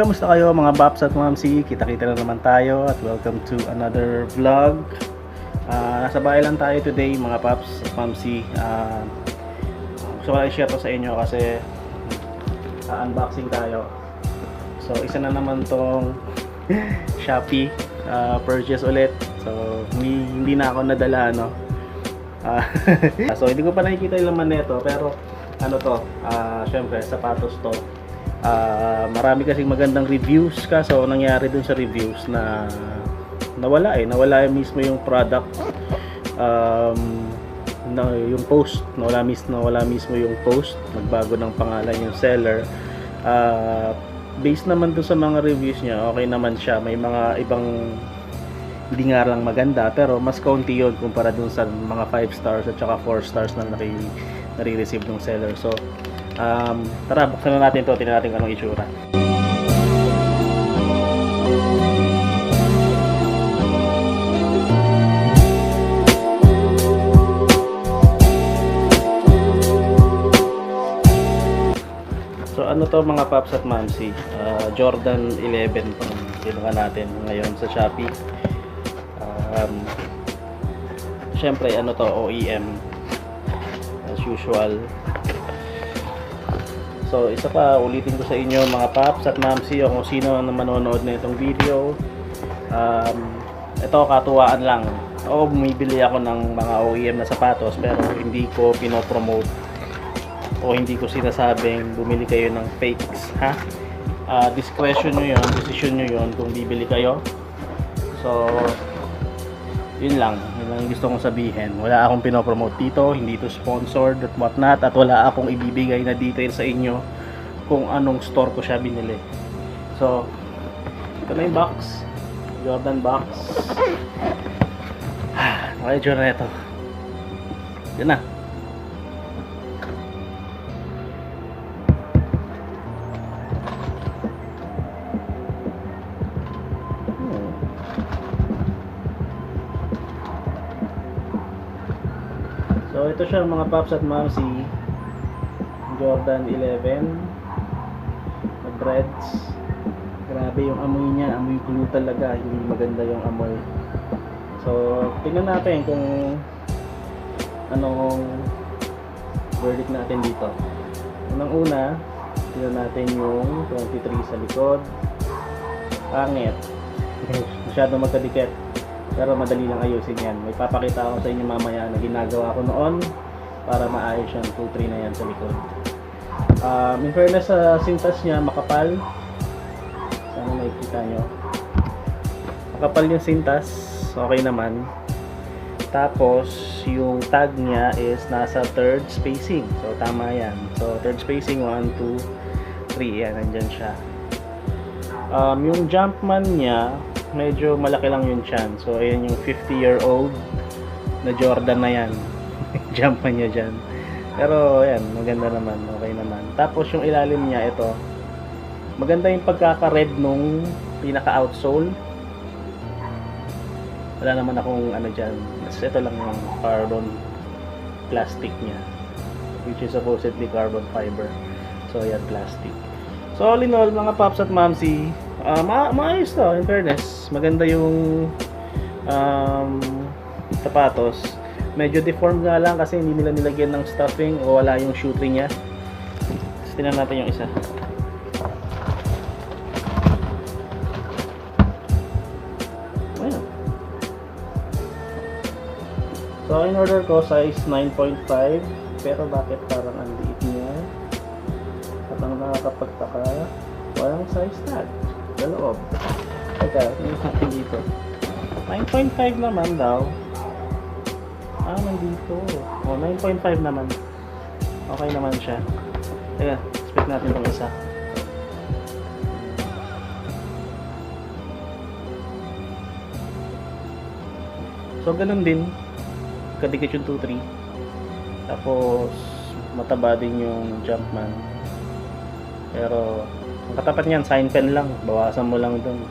Kamusta kayo mga Baps at Mamsi? Kita-kita na naman tayo at welcome to another vlog. Ah, nasa bahay lang tayo today mga Paps at Mamsi. Ah, gusto ko lang i-share to sa inyo kasi ah, unboxing tayo. So isa na naman tong Shopee ah, purchase ulit. So hindi, hindi na ako nadala no. Ah, so hindi ko pa nakikita yung laman nito pero ano to, ah syempre sapatos to. Ah, marami kasing magandang reviews kaso nangyari dun sa reviews na nawala eh, nawala yung mismo yung product. Um, na yung post, nawala mismo, nawala mismo yung post, nagbago ng pangalan yung seller. Ah, based naman dun sa mga reviews niya, okay naman siya. May mga ibang hindi nga lang maganda pero mas kaunti yun kumpara dun sa mga 5 stars at saka 4 stars na naki, nare-receive ng seller. So, um, tara, buksan na natin to tingnan natin anong itsura. So ano to mga Paps at Mamsi? Ah, Jordan 11 pang kinuha natin ngayon sa Shopee. Um, Siyempre ano to OEM as usual. So isa pa ulitin ko sa inyo mga Paps at Mamsi o kung sino na manonood na itong video. Um, ito katuwaan lang. O bumibili ako ng mga OEM na sapatos pero hindi ko pinopromote o hindi ko sinasabing bumili kayo ng fakes ha Ah, discretion nyo yun decision nyo yun kung bibili kayo so yun lang. Yun lang yung gusto kong sabihin. Wala akong pinopromote dito hindi to sponsored at whatnot at wala akong ibibigay na detail sa inyo kung anong store ko siya binili. So ito na yung box. Jordan box. Okay Jordan ito. Yun na So ito siya mga paps at mamsi Jordan 11 na breads grabe yung amoy niya. Amoy glue talaga. Hindi maganda yung amoy. So tingnan natin kung anong verdict natin dito. Unang una tingnan natin yung 23 sa likod. Pangit masyado magkadikit pero madali lang ayusin yan. May papakita ako sa inyo mamaya na ginagawa ko noon para maayos yung 2-3 na yan sa likod. Um, in fairness sa sintas niya makapal. Sana makikita nyo. Makapal yung sintas. Okay naman. Tapos yung tag niya is nasa third spacing. So tama yan. So third spacing 1, 2, 3 yan nandyan siya. Um, yung Jumpman niya medyo malaki lang yung chan. So ayan yung 50 year old na Jordan na yan. Jumpman niya dyan. Pero ayan maganda naman. Okay naman. Tapos yung ilalim niya ito. Maganda yung pagkaka-red nung pinaka outsole wala naman akong ano dyan. Basta ito lang yung carbon plastic niya. Which is supposedly carbon fiber. So ayan plastic. So all in all, mga paps at mamsi, uh, ma maayos to, in fairness. Maganda yung um, sapatos. Medyo deformed nga lang kasi hindi nila nilagyan ng stuffing o wala yung shootring niya. Tapos tingnan natin yung isa. Ayan. So in order ko size 9.5 pero bakit parang ang liit niya? At ang nakakapagtaka, walang size tag sa loob. Teka, tingnan natin dito. 9.5 naman daw. Ah, nandito. Oh, 9.5 naman. Okay naman siya. Teka, spec natin itong isa. So, ganun din. Kadikit yung 2-3. Tapos, mataba din yung Jumpman. Pero, ang katapat niyan, sign pen lang. Bawasan mo lang dun.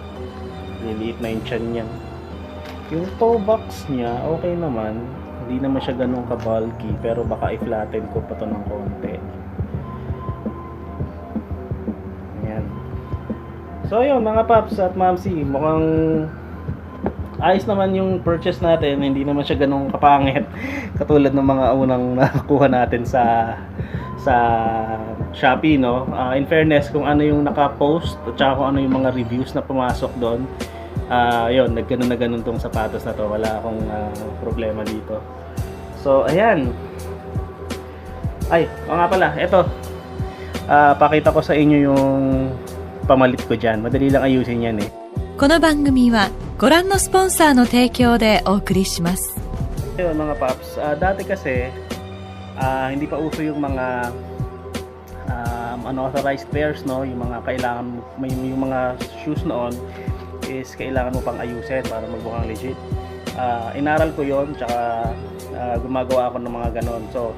Liliit na yung chan niya. Yung toe box niya, okay naman. Hindi naman siya ganun ka-bulky. Pero baka i-flatten ko pa to ng konti. Ayan. So ayun mga paps at mamsi, mukhang ayos naman yung purchase natin. Hindi naman siya ganun kapangit katulad ng mga unang nakuha natin sa sa Shopee no. Ah, in fairness kung ano yung naka-post at saka kung ano yung mga reviews na pumasok doon. Ah, yun, nagganon na ganun tong sapatos na to. Wala akong ah, problema dito. So ayan. Ay, o nga pala, eto. Ah, pakita ko sa inyo yung pamalit ko dyan. Madali lang ayusin yan eh. この番組はご覧のスポンサーの提供でお送りします。 Ayun mga paps, ah, dati kasi ah, hindi pa uso yung mga um, unauthorized pairs no, yung mga kailangan may yung mga shoes noon is kailangan mo pang ayusin para magmukhang legit. Ah, inaral ko 'yon tsaka ah, gumagawa ako ng mga ganon. So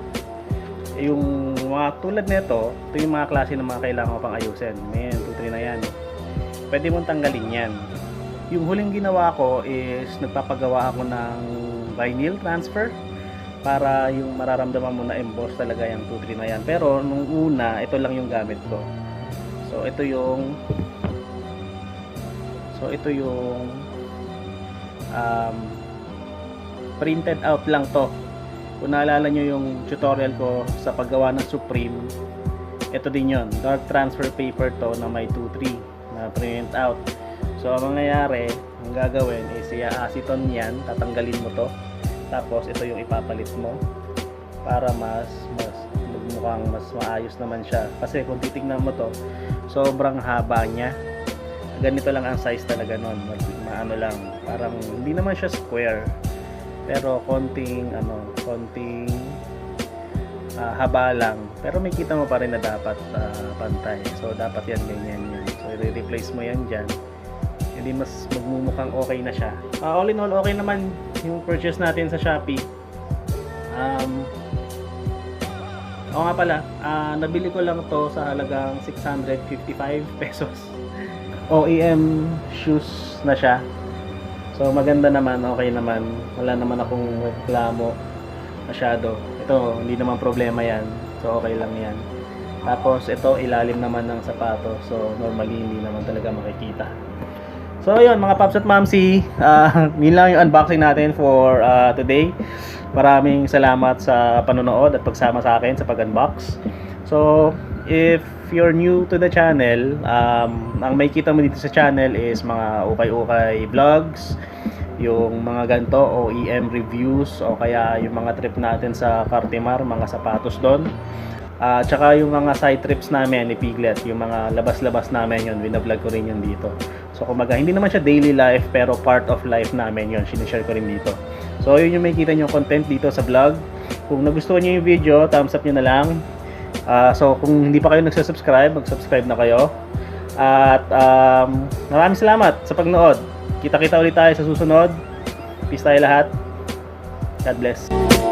yung mga tulad nito, ito yung mga klase ng mga kailangan mo pang ayusin. May 2 3 na yan. Pwede mong tanggalin yan. Yung huling ginawa ko is nagpapagawa ako ng vinyl transfer para yung mararamdaman mo na emboss talaga yung 2 3 na yan. Pero nung una, ito lang yung gamit ko. So ito yung So ito yung um, printed out lang to. Kung naalala nyo yung tutorial ko sa paggawa ng Supreme, ito din yon Dark transfer paper to na may 2-3 na print out. So ang mangyayari, ang gagawin is i-aceton yan, tatanggalin mo to. Tapos ito yung ipapalit mo para mas mas mukhang mas maayos naman siya. Kasi kung titingnan mo to, sobrang haba niya. Ganito lang ang size talaga nun. Maano lang, parang hindi naman siya square. Pero konting ano, konting ah, haba lang. Pero may kita mo pa rin na dapat ah, pantay. So dapat yan ganyan yan. So i-replace mo yan dyan. Hindi mas magmumukhang okay na siya. Ah, all in all, okay naman yung purchase natin sa Shopee. Um, Oo nga pala, ah, nabili ko lang to sa halagang 655 pesos. OEM shoes na siya. So maganda naman, okay naman. Wala naman akong reklamo masyado. Ito, hindi naman problema yan. So okay lang yan. Tapos ito, ilalim naman ng sapato. So normally hindi naman talaga makikita. So ayun mga paps at mamsi, uh, yun lang yung unboxing natin for ah, today. Maraming salamat sa panonood at pagsama sa akin sa pag-unbox. So, if you're new to the channel, um, ang may kita mo dito sa channel is mga ukay-ukay vlogs, yung mga ganto OEM reviews o kaya yung mga trip natin sa Cartimar, mga sapatos doon. At tsaka yung mga side trips namin ni Piglet, yung mga labas-labas namin yun, binablog ko rin yun dito. So kumaga, hindi naman siya daily life pero part of life namin yun, sinishare ko rin dito. So yun yung makikita nyo content dito sa vlog. Kung nagustuhan nyo yung video, thumbs up nyo na lang. Ah, so kung hindi pa kayo nagsasubscribe, mag-subscribe na kayo. At um, maraming salamat sa pagnood. Kita-kita ulit tayo sa susunod. Peace tayo lahat. God bless.